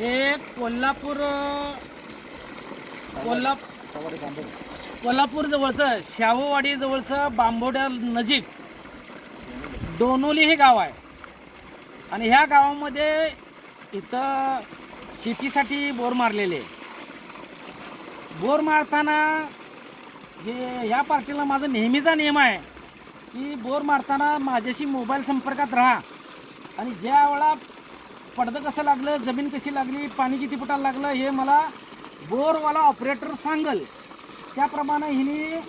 हे कोल्हापूर कोल्हा कोल्हापूर जवळचं शाहूवाडी जवळचं बांबोड्या नजीक डोनोली हे गाव आहे. आणि ह्या गावामध्ये इथं शेतीसाठी बोर मारलेले बोर मारताना हे ह्या पार्टीला माझा नेहमीचा नियम आहे की बोर मारताना माझ्याशी मोबाईल संपर्कात राहा. आणि ज्या वेळा पडदं कसं लागलं जमीन कशी लागली पाणी किती फुटाला लागलं हे मला बोरवाला ऑपरेटर सांगल. त्याप्रमाणे हिने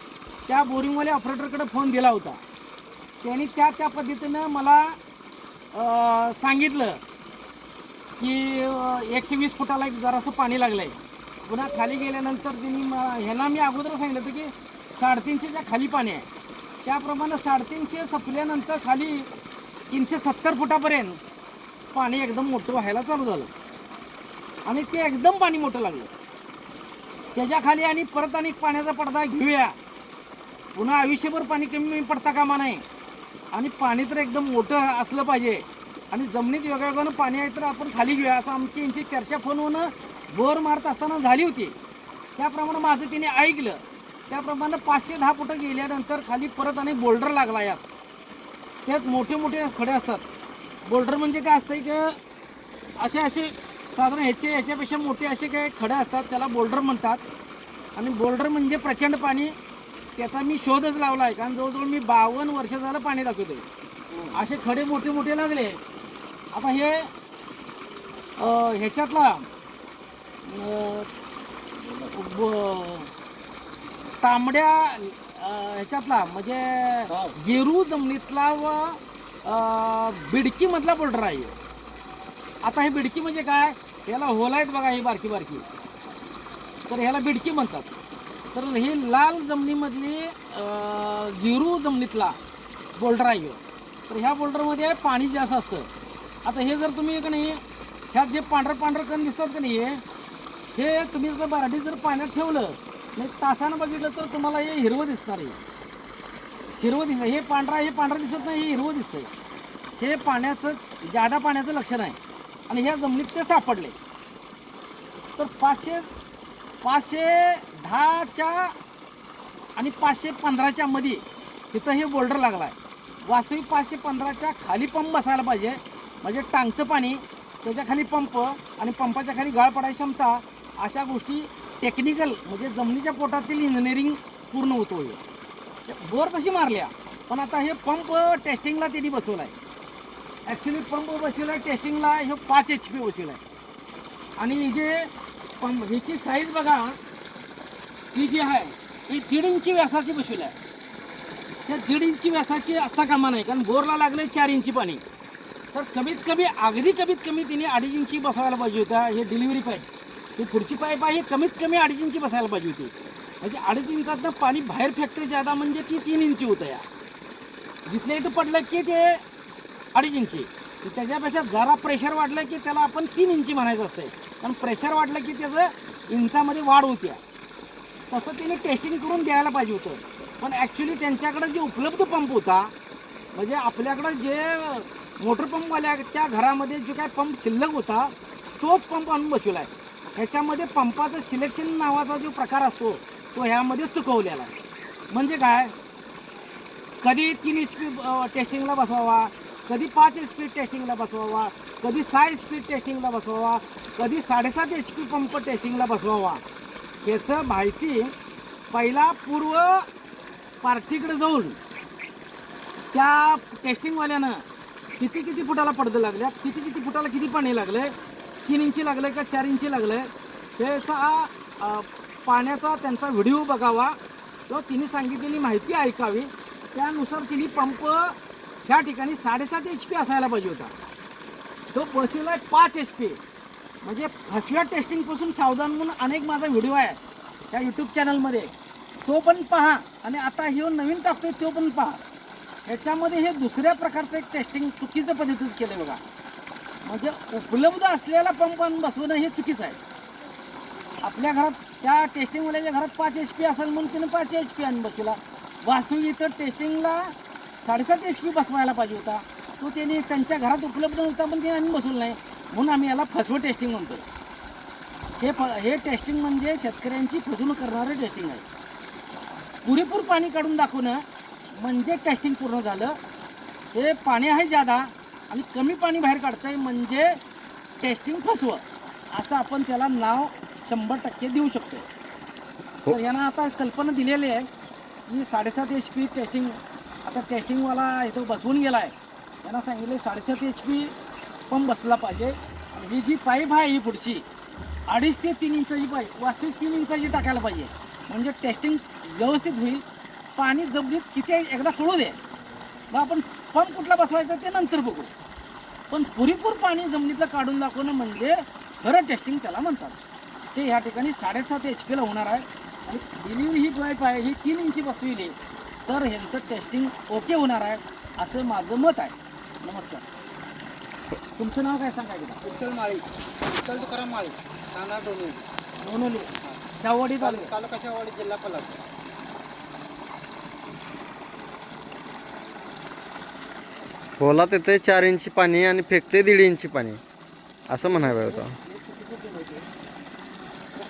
त्या बोरिंगवाल्या ऑपरेटरकडे फोन दिला होता. त्यांनी त्या त्या पद्धतीनं मला सांगितलं की एकशे वीस फुटाला एक जरासं पाणी लागलं आहे पुन्हा खाली गेल्यानंतर त्यांनी म- ह्यांना मी अगोदर सांगितलं होतं की साडेतीनशेच्या खाली पाणी आहे. त्याप्रमाणे साडेतीनशे संपल्यानंतर खाली तीनशे सत्तर फुटापर्यंत पाणी एकदम मोठं व्हायला चालू झालं. आणि ते एकदम पाणी मोठं लागलं. त्याच्याखाली आणि परत आणि पाण्याचा पडदा घेऊया. पुन्हा आयुष्यभर पाणी कमी पडता कामा नाही आणि पाणी तर एकदम मोठं असलं पाहिजे. आणि जमिनीत वेगवेगळं पाणी आहे तर आपण खाली घेऊया. असं आमची यांची चर्चा फोनवरून बोर मारत असताना झाली होती. त्याप्रमाणे माझं तिने ऐकलं. त्याप्रमाणे पाचशे दहा फुटं गेल्यानंतर खाली परत आणि बोल्डर लागला यात. त्यात मोठे मोठे खडे असतात. बोल्डर म्हणजे काय असतं की असे असे साधारण ह्याचे ह्याच्यापेक्षा मोठे असे काही खडे असतात त्याला बोल्डर म्हणतात. आणि बोल्डर म्हणजे प्रचंड पाणी त्याचा मी शोधच लावला आहे. कारण जवळजवळ मी बावन्न वर्ष झालं पाणी दाखवतोय असे खडे मोठे मोठे लागले. आता हे ह्याच्यातला तांबड्या ह्याच्यातला म्हणजे गेरू जमिनीतला व बिडकीमधला बोल्डर आहे. आता हे बिडकी म्हणजे काय? याला होल आहेत बघा ही बारकी बारकी. तर ह्याला बिडकी म्हणतात. तर ही लाल जमिनीमधली गिरू जमिनीतला बोल्डर आहे तर ह्या बोल्डरमध्ये पाणी जास्त असतं. आता हे जर तुम्ही का नाही ह्यात जे पांढरं पांढरं कण दिसतात का नाही हे हे तुम्ही जर बारडीत जर पाण्यात ठेवलं नाही तासानं बघितलं तर तुम्हाला हे हिरवं दिसणार आहे. हिरवं दिसतं हे पांढरा हे पांढरा दिसत नाही हे हिरवं दिसतंय. हे पाण्याचं जादा पाण्याचं लक्षण आहे. आणि ह्या जमिनीत ते सापडले. तर पाचशे पाचशे दहाच्या आणि पाचशे पंधराच्या मध्ये तिथं हे बोल्डर लागला आहे वास्तविक पाचशे पंधराच्या खाली पंप बसायला पाहिजे. म्हणजे टांगतं पाणी त्याच्याखाली पंप आणि पंपाच्या खाली गाळ पडायची क्षमता अशा गोष्टी टेक्निकल म्हणजे जमिनीच्या पोटातील इंजिनिअरिंग पूर्ण होतो हे. बोर तशी मारल्या? पण आता हे पंप टेस्टिंगला त्यांनी बसवला आहे ॲक्च्युली पंप बसवला आहे टेस्टिंगला हे पाच एच पी बसवला आहे आणि जे पंप ह्याची साईज बघा ही जी आहे ही दीड इंची व्यासाची बसवली आहे. त्या दीड इंची व्यासाची असता कामा नाही कारण बोरला लागले चार इंची पाणी. तर कमीत कमी अगदी कमीत कमी तिने अडीच इंची बसवायला पाहिजे होत्या हे डिलिव्हरी पाईप ही पुढची पाईप आहे ही कमीत कमी अडीच इंची बसायला पाहिजे होती. म्हणजे अडीच इंचातनं पाणी बाहेर फेकते ज्यादा म्हणजे ती तीन इंची होतं या. जिथल्या इथं पडलं की ते अडीच इंची. त्याच्यापेक्षा जरा प्रेशर वाढलं की त्याला आपण तीन इंची म्हणायचं असते कारण प्रेशर वाढलं की त्याचं इंचामध्ये वाढ होत्या तसं तिने टेस्टिंग करून द्यायला पाहिजे होतं. पण ॲक्च्युली त्यांच्याकडे जे उपलब्ध पंप होता म्हणजे आपल्याकडं जे मोटर पंपवाल्याच्या घरामध्ये जो काय पंप शिल्लक होता तोच पंप आणून बसवला आहे ह्याच्यामध्ये पंपाचं सिलेक्शन नावाचा जो प्रकार असतो तो ह्यामध्ये चुकवलेला आहे. म्हणजे काय? कधी तीन एच पी टेस्टिंगला बसवावा कधी पाच एच पी टेस्टिंगला बसवावा कधी सहा एच पी टेस्टिंगला बसवावा कधी साडेसात एच पी पंप टेस्टिंगला बसवावा. याचं माहिती पहिला पूर्व पार्टीकडे जाऊन त्या टेस्टिंगवाल्यानं किती किती फुटाला पडदं लागल्या किती किती फुटाला किती पाणी लागलं तीन इंची लागले का चार इंची लागले त्याचा पाण्याचा त्यांचा व्हिडिओ बघावा. तो तिने सांगितलेली माहिती ऐकावी. त्यानुसार तिने पंप ह्या ठिकाणी साडेसात एच पी असायला पाहिजे होता. तो बसवला पाच एच पी म्हणजे फसव्या टेस्टिंगपासून सावधान म्हणून अनेक माझा व्हिडिओ आहे त्या यूट्यूब चॅनलमध्ये तो पण पहा. आणि आता हे नवीन टाकतो तो पण पहा. ह्याच्यामध्ये हे दुसऱ्या प्रकारचं एक टेस्टिंग चुकीचं पद्धतीच केलं बघा. म्हणजे उपलब्ध असलेला पंप आणून बसवणं हे चुकीचं आहे. आपल्या घरात त्या टेस्टिंगवाल्याच्या घरात पाच एच पी असेल म्हणून तिने पाच एच पी आणून बसवला वास्तविक इथं टेस्टिंगला साडेसात एच पी बसवायला पाहिजे होता. तो त्यांनी त्यांच्या घरात उपलब्ध नव्हता पण त्यांनी आणून बसवलं नाही. म्हणून आम्ही याला फसवं टेस्टिंग म्हणतो हे फ हे टेस्टिंग म्हणजे शेतकऱ्यांची फसवणूक करणारं टेस्टिंग आहे. पुरेपूर पाणी काढून दाखवणं म्हणजे टेस्टिंग पूर्ण झालं. हे पाणी आहे जादा आणि कमी पाणी बाहेर काढतं आहे म्हणजे टेस्टिंग फसवं. असं आपण त्याला नाव शंभर टक्के देऊ शकतो हो. तर यांना आता कल्पना दिलेली आहे की साडेसात एच पी टेस्टिंग आता टेस्टिंगवाला इथं बसवून गेला आहे यांना सांगितले साडेसात एच पी पंप बसला पाहिजे. आणि ही जी पाईप आहे ही पुढची अडीच ते तीन इंचाची पाईप वास्तविक तीन इंचाची टाकायला पाहिजे. म्हणजे टेस्टिंग व्यवस्थित होईल. पाणी जमिनीत किती आहे एकदा कळू दे. मग आपण पंप कुठला बसवायचा ते नंतर बघू. पण पुरेपूर पाणी जमिनीतलं काढून दाखवणं म्हणजे खरं टेस्टिंग त्याला म्हणतात. ते ह्या ठिकाणी साडेसात एच पीला होणार आहे. आणि दिलेली ही पाईप आहे ही तीन इंची बसविली. तर ह्यांचं टेस्टिंग ओके होणार आहे असं माझं मत आहे. नमस्कार. तुमचं नाव काय सांगायचं? विठ्ठल माळी. विठ्ठल तुकाराम माळी. राहणार डोंबिवली दोनोली शावडी तालुका. तालुका शेवाडी जिल्हा कोल्हापूर. होला तिथे चार इंची पाणी आणि फेकते दीड इंची पाणी. असं म्हणायला होतं.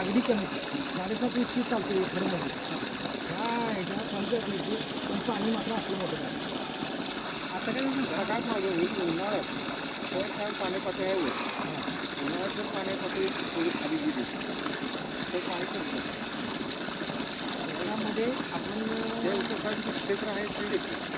अगदी कमी. साडेसात इतकी चालते खरं म्हणजे. ह्या ह्याच्या पंचायतीची पण पाणी मात्र असलं होतं आता काय ढगात मागे होईल उन्हाळ्यात तर काय पाणी पातळी आहे. उन्हाळ्यात जर पाणी पातळी थोडी खाली गेली तर पाणी कमी त्यामध्ये आपण जे क्षेत्र आहे ते देखील.